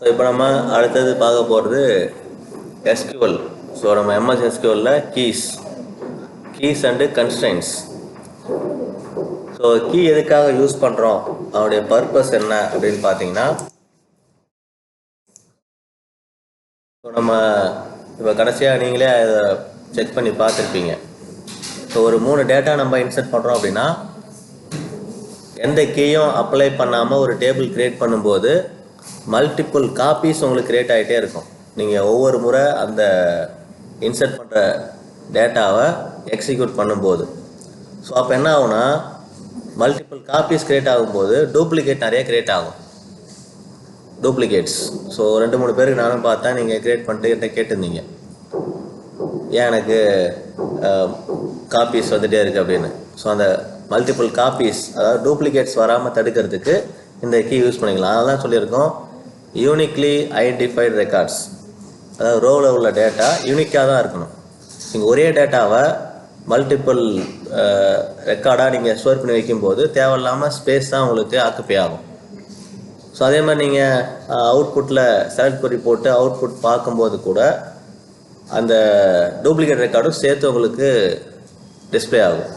So இப்போ நம்ம அடுத்தது பார்க்க போகிறது எஸ்கியூஎல் ஸோ நம்ம MS எஸ்கியூஎல்ல keys keys and constraints so key எதுக்காக யூஸ் பண்ணுறோம் அதனுடைய பர்பஸ் என்ன அப்படின்னு பார்த்தீங்கன்னா ஸோ நம்ம இப்போ கடைசியாக நீங்களே அதை செக் பண்ணி பார்த்துருப்பீங்க. ஸோ ஒரு மூணு டேட்டா நம்ம இன்சர்ட் பண்ணுறோம் அப்படின்னா எந்த கீயும் அப்ளை பண்ணாமல் ஒரு டேபிள் க்ரியேட் பண்ணும்போது மல்டிபிள் காப்பீஸ் உங்களுக்கு கிரியேட் ஆகிட்டே இருக்கும். நீங்கள் ஒவ்வொரு முறை அந்த இன்சர்ட் பண்ணுற டேட்டாவை எக்ஸிக்யூட் பண்ணும்போது. ஸோ அப்போ என்ன ஆகும்னா மல்டிபிள் காப்பீஸ் கிரியேட் ஆகும்போது டூப்ளிகேட் நிறைய கிரியேட் ஆகும். டூப்ளிகேட்ஸ் ஸோ ரெண்டு மூணு பேருக்கு நானும் பார்த்தேன் நீங்கள் கிரியேட் பண்ணிட்டு கிட்ட கேட்டிருந்தீங்க. ஏன் எனக்கு காப்பீஸ் வந்துட்டே இருக்கு அப்படின்னு. ஸோ அந்த மல்டிபிள் காப்பீஸ் அதாவது டூப்ளிகேட்ஸ் வராமல் தடுக்கிறதுக்கு இந்த கீ யூஸ் பண்ணிக்கலாம். அதெல்லாம் சொல்லியிருக்கோம் யூனிக்லி ஐடென்டிஃபைடு ரெக்கார்ட்ஸ் அதாவது ரோவில் உள்ள டேட்டா யூனிக்காக தான் இருக்கணும். நீங்கள் ஒரே டேட்டாவை மல்டிபிள் ரெக்கார்டாக நீங்கள் ஸ்டோர் பண்ணி வைக்கும்போது தேவையில்லாமல் ஸ்பேஸ் தான் உங்களுக்கு ஆக்குப்பை ஆகும். ஸோ அதே மாதிரி நீங்கள் அவுட்புட்டில் செலக்ட் பண்ணி போட்டு அவுட்புட் பார்க்கும்போது கூட அந்த டூப்ளிகேட் ரெக்கார்டும் சேர்த்து உங்களுக்கு டிஸ்ப்ளே ஆகும்.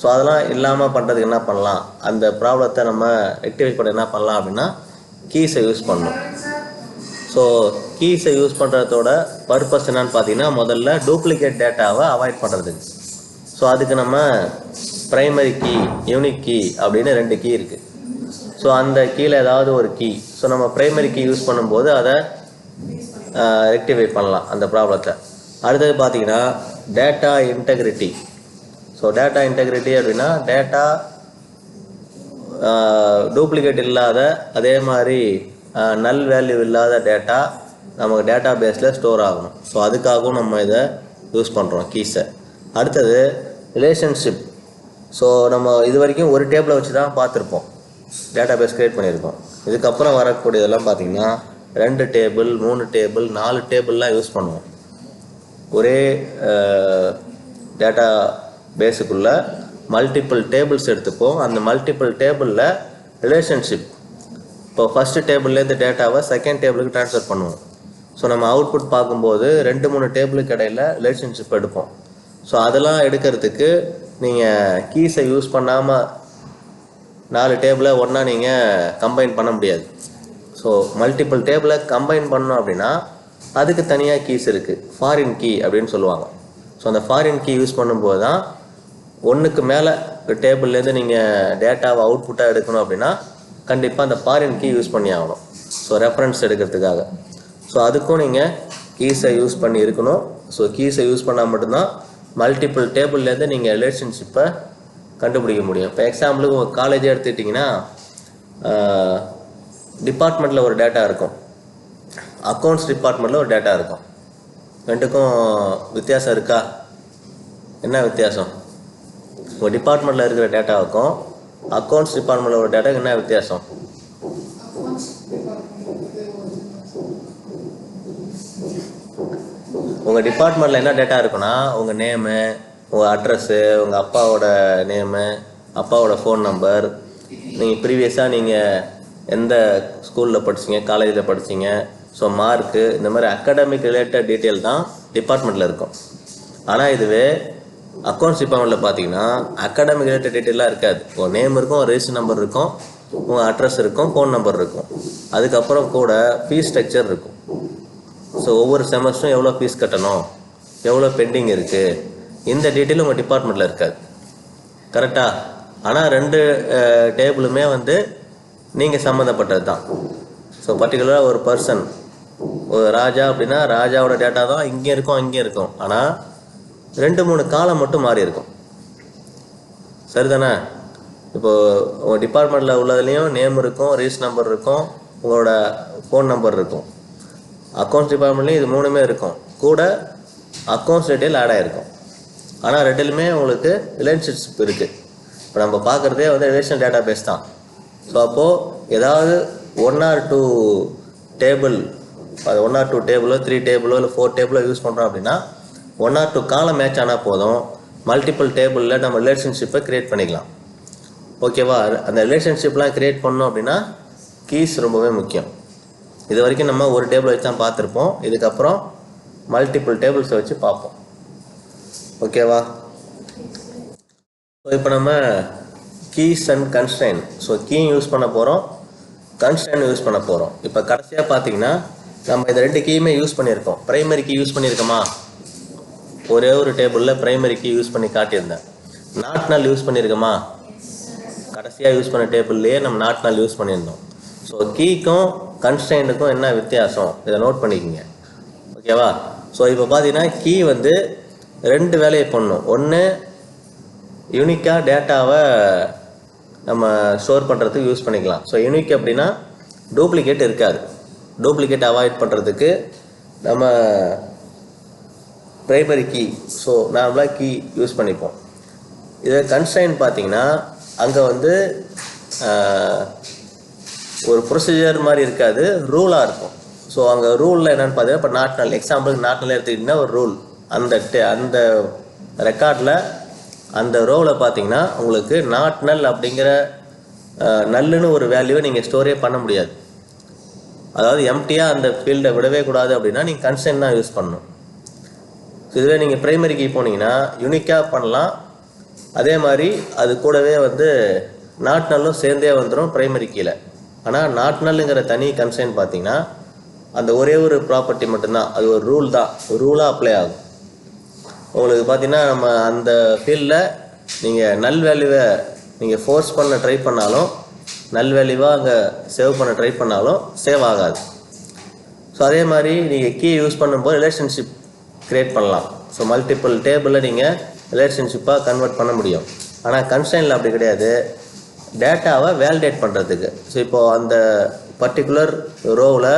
ஸோ அதெல்லாம் இல்லாமல் பண்ணுறதுக்கு என்ன பண்ணலாம்? அந்த ப்ராப்ளத்தை நம்ம ரெக்டிஃபை பண்ண என்ன பண்ணலாம் அப்படின்னா கீஸை யூஸ் பண்ணணும். ஸோ கீஸை யூஸ் பண்ணுறதோட பர்பஸ் என்னன்னு பார்த்தீங்கன்னா முதல்ல டூப்ளிகேட் டேட்டாவை அவாய்ட் பண்ணுறதுக்கு ஸோ அதுக்கு நம்ம ப்ரைமரி கீ யூனிக் கீ அப்படின்னு ரெண்டு கீ இருக்குது ஸோ அந்த கீழே ஏதாவது ஒரு கீ ஸோ நம்ம ப்ரைமரி கீ யூஸ் பண்ணும்போது அதை ரெக்டிஃபை பண்ணலாம் அந்த ப்ராப்ளத்தை அடுத்தது பார்த்தீங்கன்னா data integrity so data integrity அப்படின்னா டேட்டா டூப்ளிகேட் இல்லாத அதே மாதிரி நல் வேல்யூ இல்லாத டேட்டா நமக்கு டேட்டா பேஸில் ஸ்டோர் ஆகணும். ஸோ அதுக்காகவும் நம்ம இதை யூஸ் பண்ணுறோம் கீஸை அடுத்தது ரிலேஷன்ஷிப் ஸோ நம்ம இது வரைக்கும் ஒரு டேபிளை வச்சு தான் பார்த்துருப்போம். டேட்டா பேஸ் க்ரியேட் பண்ணியிருக்கோம். இதுக்கப்புறம் வரக்கூடியதெல்லாம் பார்த்திங்கன்னா ரெண்டு டேபிள் மூணு டேபிள் நாலு டேபிள்லாம் யூஸ் பண்ணுவோம். ஒரே டேட்டா பேஸுக்குள்ள மல்டிபிள் டேபிள்ஸ் எடுத்துப்போம். அந்த மல்டிபிள் டேபிளில் ரிலேஷன்ஷிப் இப்போ ஃபஸ்ட்டு டேபிள்லேருந்து டேட்டாவை செகண்ட் டேபிளுக்கு ட்ரான்ஸ்ஃபர் பண்ணுவோம். ஸோ நம்ம அவுட்புட் பார்க்கும்போது ரெண்டு மூணு டேபிளுக்கு இடையில் ரிலேஷன்ஷிப் எடுப்போம். ஸோ அதெல்லாம் எடுக்கிறதுக்கு நீங்கள் கீஸை யூஸ் பண்ணாமல் நாலு டேபிளை ஒன்றா நீங்கள் கம்பைன் பண்ண முடியாது. ஸோ மல்டிபிள் டேபிளை கம்பைன் பண்ணோம் அப்படின்னா அதுக்கு தனியாக கீஸ் இருக்குது ஃபாரின் கீ அப்படின்னு சொல்லுவாங்க. ஸோ அந்த ஃபாரின் கீ யூஸ் பண்ணும்போது தான் ஒன்றுக்கு மேலே டேபிள்லேருந்து நீங்கள் டேட்டாவை அவுட்புட்டாக எடுக்கணும் அப்படின்னா கண்டிப்பாக அந்த ஃபாரின் கீ யூஸ் பண்ணி ஆகணும். ஸோ ரெஃபரன்ஸ் எடுக்கிறதுக்காக. ஸோ அதுக்கும் நீங்கள் கீஸை யூஸ் பண்ணி இருக்கணும். ஸோ கீஸை யூஸ் பண்ணால் மட்டும்தான் மல்டிபிள் டேபிள்லேருந்து நீங்கள் ரிலேஷன்ஷிப்பை கண்டுபிடிக்க முடியும். இப்போ எக்ஸாம்பிளுக்கு உங்கள் காலேஜே எடுத்துக்கிட்டிங்கன்னா டிபார்ட்மெண்ட்டில் ஒரு டேட்டா இருக்கும். அக்கௌண்ட்ஸ் டிபார்ட்மெண்ட்டில் ஒரு டேட்டா இருக்கும். ரெண்டுக்கும் வித்தியாசம் இருக்கா? என்ன வித்தியாசம்? உங்கள் டிபார்ட்மெண்ட்டில் இருக்கிற டேட்டாவுக்கும் அக்கௌண்ட்ஸ் டிபார்ட்மெண்ட்டில் ஒரு டேட்டாவுக்கு என்ன வித்தியாசம்? உங்கள் டிபார்ட்மெண்ட்டில் என்ன டேட்டா இருக்குன்னா உங்கள் நேமு உங்கள் அட்ரஸ்ஸு உங்கள் அப்பாவோட நேமு அப்பாவோட ஃபோன் நம்பர் நீங்கள் ப்ரீவியஸாக நீங்கள் எந்த ஸ்கூலில் படிச்சீங்க காலேஜில் படிச்சீங்க ஸோ மார்க்கு இந்த மாதிரி அகாடமிக் ரிலேட்டட் டீட்டெயில் தான் டிபார்ட்மெண்ட்டில் இருக்கும். ஆனால் இதுவே அக்கௌண்ட்ஸ் டிபார்ட்மெண்ட்டில் பார்த்தீங்கன்னா அகாடமிக் ரிலேட்டட் டீட்டெயிலாக இருக்காது. உங்கள் நேம் இருக்கும் ரெஜிஸ்டர் நம்பர் இருக்கும் உங்கள் அட்ரஸ் இருக்கும் ஃபோன் நம்பர் இருக்கும். அதுக்கப்புறம் கூட ஃபீஸ் ஸ்ட்ரக்சர் இருக்கும். ஸோ ஒவ்வொரு செமஸ்டரும் எவ்வளோ ஃபீஸ் கட்டணும் எவ்வளோ பெண்டிங் இருக்குது இந்த டீட்டெயிலும் உங்கள் டிபார்ட்மெண்ட்டில் இருக்காது. கரெக்டாக ஆனால் ரெண்டு டேபிளுமே வந்து நீங்கள் சம்மந்தப்பட்டது தான். ஸோ பர்டிகுலராக ஒரு பர்சன் ஒரு ராஜா அப்படின்னா ராஜாவோட டேட்டா தான் இங்கே இருக்கும் அங்கே இருக்கும். ஆனால் ரெண்டு மூணு காலம் மட்டும் மாறி இருக்கும். சரிதானே? இப்போது உங்கள் டிபார்ட்மெண்ட்டில் உள்ளதுலேயும் நேம் இருக்கும் ரீஸ் நம்பர் இருக்கும் உங்களோட ஃபோன் நம்பர் இருக்கும். அக்கௌண்ட்ஸ் டிபார்ட்மெண்ட்லேயும் இது மூணுமே இருக்கும். கூட அக்கௌண்ட்ஸ் டீட்டெயில் ஆட் ஆகிருக்கும் ஆனால் ரெண்டுலையுமே உங்களுக்கு ரிலேஷன்ஷிப் இருக்குது இப்போ நம்ம பார்க்குறதே வந்து ரிலேஷன் டேட்டா பேஸ் தான். ஸோ அப்போது ஏதாவது ஒன் ஆர் டூ டேபிள் அது ஒன் ஆர் டூ டேபிளோ த்ரீ டேபிளோ இல்லை ஃபோர் டேபிளோ யூஸ் பண்ணுறோம் அப்படின்னா one or two column match ஆனால் போதும். மல்டிபிள் டேபிளில் நம்ம ரிலேஷன்ஷிப்பை க்ரியேட் பண்ணிக்கலாம். ஓகேவா அந்த ரிலேஷன்ஷிப்லாம் க்ரியேட் பண்ணோம் அப்படின்னா கீஸ் ரொம்பவே முக்கியம். இது வரைக்கும் நம்ம ஒரு டேபிள் வச்சு தான் பார்த்துருப்போம். இதுக்கப்புறம் மல்டிபிள் டேபிள்ஸை வச்சு பார்ப்போம். ஓகேவா ஸோ இப்போ நம்ம keys and constraint so key use பண்ண போகிறோம் கன்ஸ்டைன் யூஸ் பண்ண போகிறோம் இப்போ கடைசியாக பார்த்தீங்கன்னா நம்ம இந்த ரெண்டு கீயுமே யூஸ் பண்ணியிருக்கோம். ப்ரைமரி கீ யூஸ் பண்ணியிருக்கோமா? ஒரே ஒரு டேபிளில் ப்ரைமரிக்கு கீ யூஸ் பண்ணி காட்டியிருந்தேன். நாட் நாள் யூஸ் பண்ணியிருக்கோமா? கடைசியாக யூஸ் பண்ண டேபிள்லேயே நம்ம நாட் நாள் யூஸ் பண்ணியிருந்தோம். ஸோ கீக்கும் கன்ஸ்டைனுக்கும் என்ன வித்தியாசம்? இதை நோட் பண்ணிக்கோங்க. ஓகேவா ஸோ இப்போ பார்த்தீங்கன்னா கீ வந்து ரெண்டு வேலையை பண்ணும். ஒன்று யூனிக்காக டேட்டாவை நம்ம ஸ்டோர் பண்ணுறதுக்கு யூஸ் பண்ணிக்கலாம். ஸோ யூனிக் அப்படின்னா டூப்ளிகேட் இருக்காது. டூப்ளிகேட் அவாய்ட் பண்ணுறதுக்கு நம்ம ப்ரைமரி கீ ஸோ நார்மலாக கீ யூஸ் பண்ணிப்போம். இதில் கன்ஸ்டைன் பார்த்தீங்கன்னா அங்கே வந்து ஒரு ப்ரொசீஜர் மாதிரி இருக்காது. ரூலாக இருக்கும். ஸோ அங்கே ரூலில் என்னென்னு பார்த்தீங்கன்னா இப்போ நாட்நாள் எக்ஸாம்பிளுக்கு நாட்நாள் எடுத்துக்கிட்டிங்கன்னா ஒரு ரூல் அந்த டே- அந்த ரெக்கார்டில் அந்த ரோவில் பார்த்தீங்கன்னா உங்களுக்கு நாட் நல் அப்படிங்கிற நல்லுன்னு ஒரு வேல்யூவை நீங்கள் ஸ்டோரே பண்ண முடியாது. அதாவது எம்டியாக அந்த ஃபீல்டை விடவே கூடாது அப்படின்னா நீங்கள் கன்ஸ்டைன் தான் யூஸ் பண்ணணும். ஸோ இதுவே நீங்கள் ப்ரைமரி கீ போனீங்கன்னா யூனிக்காக பண்ணலாம். அதே மாதிரி அது கூடவே வந்து நாட் நல்லும் சேர்ந்தே வந்துடும் ப்ரைமரி கீழே. ஆனால் நாட் தனி கன்சைன் பார்த்தீங்கன்னா அந்த ஒரே ஒரு ப்ராப்பர்ட்டி மட்டும்தான். அது ஒரு ரூல் தான். ரூலாக அப்ளை ஆகும். உங்களுக்கு பார்த்தீங்கன்னா நம்ம அந்த ஃபீல்டில் நீங்கள் நல் வேல்யூவை நீங்கள் ஃபோர்ஸ் பண்ண ட்ரை பண்ணாலும் நல் வேல்யூவாக அங்கே சேவ் பண்ண ட்ரை பண்ணாலும் சேவ் ஆகாது. ஸோ அதே மாதிரி நீங்கள் கீ யூஸ் பண்ணும்போது ரிலேஷன்ஷிப் க்ரியேட் பண்ணலாம். ஸோ மல்டிபிள் டேபிளில் நீங்கள் ரிலேஷன்ஷிப்பாக கன்வெர்ட் பண்ண முடியும். ஆனால் கன்ஸ்டைனில் அப்படி கிடையாது. டேட்டாவை வேலிடேட் பண்ணுறதுக்கு ஸோ இப்போது அந்த பர்டிகுலர் ரோவில்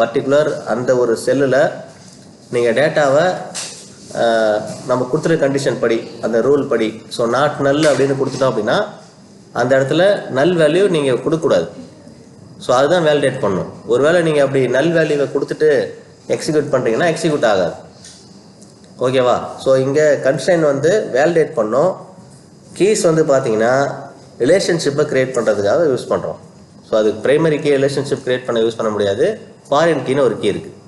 பர்டிகுலர் அந்த ஒரு செல்லில் நீங்கள் டேட்டாவை நம்ம கொடுத்துருக்க கண்டிஷன் படி அந்த ரூல் படி ஸோ நாட் நல் அப்படின்னு கொடுத்துட்டோம் அப்படின்னா அந்த இடத்துல நல் வேல்யூ நீங்கள் கொடுக்கக்கூடாது. ஸோ அதுதான் வேலிடேட் பண்ணும். ஒருவேளை நீங்கள் அப்படி நல் வேல்யூவை கொடுத்துட்டு எக்ஸிக்யூட் பண்ணுறீங்கன்னா எக்ஸிக்யூட் ஆகாது. ஓகேவா? ஸோ இங்கே கன்ஸ்டைன் வந்து வேலிடேட் பண்ணோம். கீஸ் வந்து பார்த்தீங்கன்னா ரிலேஷன்ஷிப்பை க்ரியேட் பண்ணுறதுக்காக யூஸ் பண்ணுறோம் ஸோ அதுக்கு பிரைமரி கீ ரிலேஷன்ஷிப் க்ரியேட் பண்ண யூஸ் பண்ண முடியாது. ஃபாரின் கீன்னு ஒரு கீ இருக்குது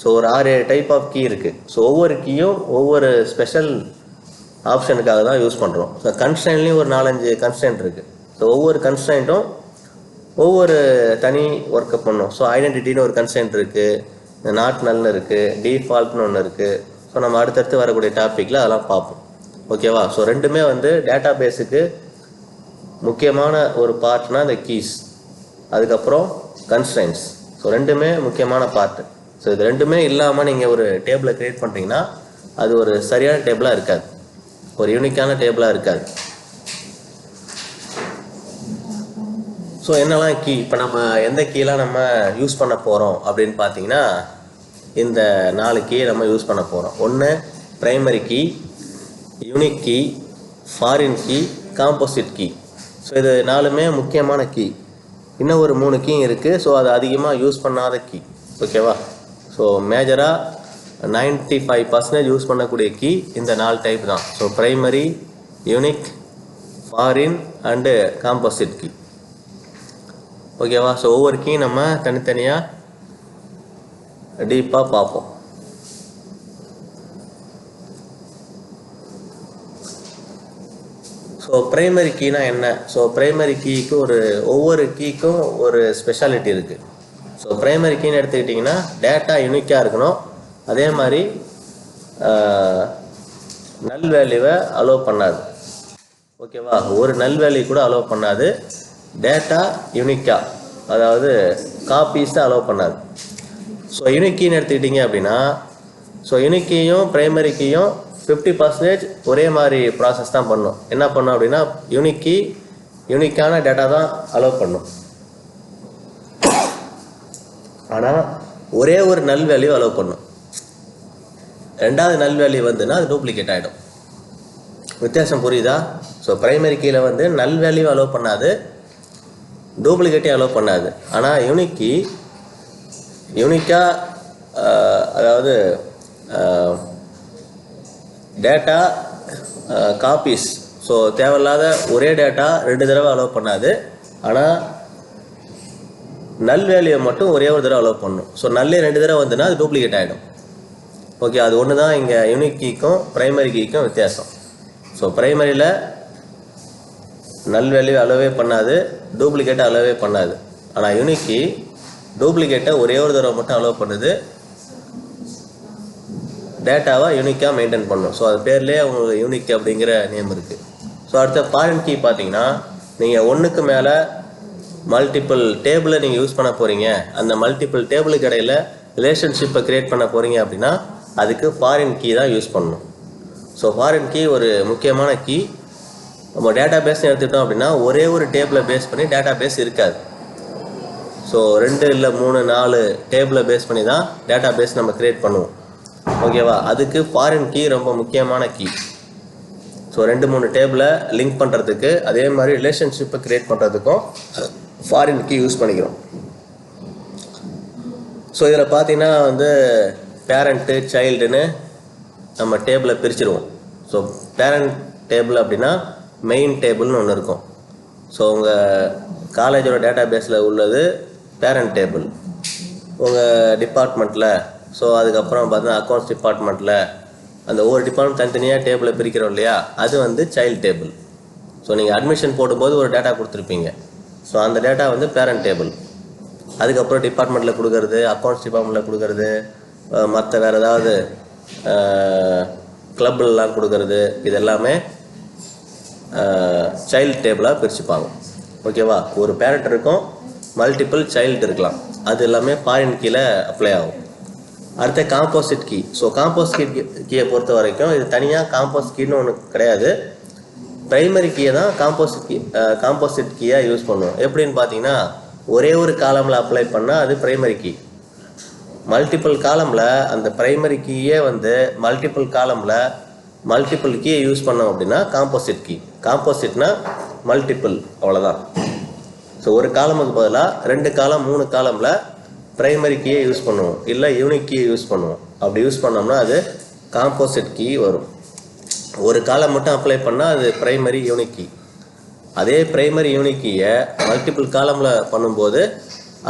ஸோ ஒரு ஆறு டைப் ஆஃப் கீ இருக்குது ஸோ ஒவ்வொரு கீயும் ஒவ்வொரு ஸ்பெஷல் ஆப்ஷனுக்காக தான் யூஸ் பண்ணுறோம் ஸோ கன்ஸ்டைன்லேயும் ஒரு நாலஞ்சு கன்ஸ்டைன்ட் இருக்குது ஸோ ஒவ்வொரு கன்ஸ்டைன்ட்டும் ஒவ்வொரு தனி ஒர்க்கை பண்ணும். ஸோ ஐடென்டிட்டின்னு ஒரு கன்ஸ்டைன்ட் இருக்குது நாட் நல்னு இருக்குது டிஃபால்ட்னு ஒன்று இருக்குது ஸோ நம்ம அடுத்தடுத்து வரக்கூடிய டாப்பிக்கில் அதெல்லாம் பார்ப்போம். ஓகேவா ஸோ ரெண்டுமே வந்து டேட்டா பேஸுக்கு முக்கியமான ஒரு பார்ட்னா இந்த கீஸ் அதுக்கப்புறம் கன்ஸ்டன்ஸ் ஸோ ரெண்டுமே முக்கியமான பார்ட் ஸோ இது ரெண்டுமே இல்லாமல் நீங்கள் ஒரு டேபிளை க்ரியேட் பண்ணுறீங்கன்னா அது ஒரு சரியான டேபிளாக இருக்காது. ஒரு யூனிக்கான டேபிளாக இருக்காது. ஸோ என்னெல்லாம் கீ இப்போ நம்ம எந்த கீலாம் நம்ம யூஸ் பண்ண போகிறோம் அப்படின்னு பார்த்தீங்கன்னா இந்த நாலு கீயை நம்ம யூஸ் பண்ண போகிறோம் ஒன்று primary key unique key foreign key composite key so இது நாலுமே முக்கியமான கீ இன்னும் ஒரு மூணு கீ இருக்குது ஸோ அது அதிகமாக யூஸ் பண்ணாத கீ ஓகேவா ஸோ மேஜராக 95% ஃபைவ் பர்சன்டேஜ் யூஸ் பண்ணக்கூடிய கீ இந்த நாலு டைப் தான். So primary unique foreign and composite key ஓகேவா ஸோ ஒவ்வொரு கீ நம்ம தனித்தனியாக டீப்பாக பார்ப்போம் ஸோ ப்ரைமரி கீனா என்ன? ஸோ ப்ரைமரி கீக்கு ஒரு ஒவ்வொரு கீக்கும் ஒரு ஸ்பெஷாலிட்டி இருக்குது ஸோ ப்ரைமரி கீன்னு எடுத்துக்கிட்டிங்கன்னா டேட்டா யூனிக்காக இருக்கணும். அதே மாதிரி நல் வேல்யூவை அலோவ் பண்ணாது. ஓகேவா ஒரு நல் வேல்யூ கூட அலோவ் பண்ணாது. டேட்டா யூனிக்காக அதாவது காப்பீஸை அலோவ் பண்ணாது. ஸோ யூனிக்கீன்னு எடுத்துக்கிட்டிங்க அப்படின்னா ஸோ யூனிக்கையும் ப்ரைமரி கீயும் ஃபிஃப்டி பர்சன்டேஜ் ஒரே மாதிரி ப்ராசஸ் தான் பண்ணும். என்ன பண்ணும் அப்படின்னா யூனிக்கி யூனிக்கான டேட்டா தான் அலோவ் பண்ணும். ஆனால் ஒரே ஒரு நல் வேல்யூ அலோவ் பண்ணும். ரெண்டாவது நல் வேல்யூ வந்துன்னா அது டூப்ளிகேட் ஆகிடும் வித்தியாசம் புரியுதா? ஸோ ப்ரைமரி கீழே வந்து நல் வேல்யூ அலோவ் பண்ணாது டூப்ளிகேட்டையும் அலோவ் பண்ணாது. ஆனால் யூனிக்கி யூனிக்காக அதாவது டேட்டா காப்பீஸ். ஸோ தேவையில்லாத ஒரே டேட்டா ரெண்டு தடவை அலோவ் பண்ணாது. ஆனால் நல் வேல்யூ மட்டும் ஒரே ஒரு தடவை அலோவ் பண்ணும் ஸோ நல்லே ரெண்டு தடவை வந்துன்னா அது டூப்ளிகேட் ஆகிடும் ஓகே அது ஒன்று தான் இங்கே யூனிக் கீக்கும் ப்ரைமரி கீக்கும் வித்தியாசம். ஸோ ப்ரைமரியில் நல் வேல்யூ அலோவே பண்ணாது டூப்ளிகேட்டை அலோவே பண்ணாது. ஆனால் யூனிக் கீ டூப்ளிகேட்டை ஒரே ஒரு தடவை மட்டும் அலோவ் பண்ணுது. டேட்டாவை யூனிக்காக மெயின்டைன் பண்ணும். ஸோ அது பேர்லேயே அவங்களுக்கு யூனிக் அப்படிங்கிற நேம் இருக்குது ஸோ அடுத்த ஃபாரின் கீ பார்த்தீங்கன்னா நீங்கள் ஒன்றுக்கு மேலே மல்டிபிள் டேபிளை நீங்கள் யூஸ் பண்ண போகிறீங்க அந்த மல்டிபிள் டேபிளுக்கு இடையில் ரிலேஷன்ஷிப்பை க்ரியேட் பண்ண போகிறீங்க அப்படின்னா அதுக்கு ஃபாரின் கீ தான் யூஸ் பண்ணணும். ஸோ ஃபாரின் கீ ஒரு முக்கியமான கீ நம்ம டேட்டா பேஸ் எடுத்துக்கிட்டோம் அப்படின்னா ஒரே ஒரு டேபிளை பேஸ் பண்ணி டேட்டா பேஸ் இருக்காது. ஸோ ரெண்டு இல்லை மூணு நாலு டேபிளை பேஸ் பண்ணி தான் டேட்டா பேஸ் நம்ம க்ரியேட் பண்ணுவோம். ஓகேவா அதுக்கு ஃபாரின் கீ ரொம்ப முக்கியமான கீ ஸோ ரெண்டு மூணு டேபிளை லிங்க் பண்ணுறதுக்கு அதே மாதிரி ரிலேஷன்ஷிப்பை க்ரியேட் பண்ணுறதுக்கும் ஃபாரின் கீ யூஸ் பண்ணிக்கிறோம். ஸோ இதில் பார்த்தீங்கன்னா வந்து பேரண்ட்டு சைல்டுன்னு நம்ம டேபிளை பிரிச்சிருவோம். ஸோ பேரண்ட் டேபிள் அப்படின்னா மெயின் டேபிள்னு ஒன்று இருக்கும். ஸோ உங்கள் காலேஜோட டேட்டா பேஸில் உள்ளது பேரண்ட் டேபிள் உங்கள் டிபார்ட்மெண்ட்டில் ஸோ அதுக்கப்புறம் பார்த்தீங்கன்னா அக்கௌண்ட்ஸ் டிபார்ட்மெண்ட்டில் அந்த ஒவ்வொரு டிபார்ட்மெண்ட் தனித்தனியாக டேபிளை பிரிக்கிறோம் இல்லையா? அது வந்து சைல்ட் டேபிள் ஸோ நீங்கள் அட்மிஷன் போடும்போது ஒரு டேட்டா கொடுத்துருப்பீங்க. ஸோ அந்த டேட்டா வந்து பேரண்ட் டேபிள் அதுக்கப்புறம் டிபார்ட்மெண்ட்டில் கொடுக்கறது அக்கௌண்ட்ஸ் டிபார்ட்மெண்ட்டில் கொடுக்கறது மற்ற வேறு ஏதாவது கிளப்லாம் கொடுக்கறது இது எல்லாமே சைல்ட் டேபிளாக பிரிச்சுப்பாங்க. ஓகேவா ஒரு பேரண்ட் இருக்கும் மல்டிபிள் சைல்டு இருக்கலாம். அது எல்லாமே ஃபாரின் கீழே அப்ளை ஆகும். அடுத்த காம்போசிட் கீ ஸோ காம்போசிட் கீயை பொறுத்த வரைக்கும் இது தனியாக காம்போசிட் கீன்னு ஒன்று கிடையாது. ப்ரைமரி கீயை தான் காம்போசிட் கீ காம்போசிட் கீயாக யூஸ் பண்ணுவோம். எப்படின்னு பார்த்தீங்கன்னா ஒரே ஒரு காலமில் அப்ளை பண்ணால் அது ப்ரைமரி கீ மல்டிபிள் காலமில் அந்த ப்ரைமரி கீயே வந்து மல்டிபிள் காலமில் மல்டிபிள் கீயை யூஸ் பண்ணோம் அப்படின்னா காம்போசிட் கீ காம்போசிட்னா மல்டிபிள் அவ்வளோதான் ஸோ ஒரு காலமுக்கு பதிலாக ரெண்டு காலம் மூணு காலமில் ப்ரைமரி கீயை யூஸ் பண்ணுவோம். இல்லை யூனிக் கீயை யூஸ் பண்ணுவோம். அப்படி யூஸ் பண்ணோம்னா அது காம்போசிட் கீ வரும். ஒரு காலம் மட்டும் அப்ளை பண்ணால் அது ப்ரைமரி யூனிக் கீ அதே ப்ரைமரி யூனிக் கீயை மல்டிபிள் காலமில் பண்ணும்போது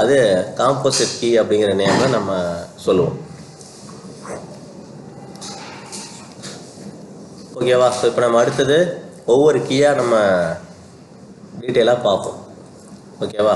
அது காம்போசிட் கீ அப்படிங்கிற நேமில் நம்ம சொல்லுவோம். ஓகேவா ஸோ இப்போ நம்ம அடுத்தது ஒவ்வொரு கீயாக நம்ம டீட்டெயிலாக பார்ப்போம். ஓகேவா?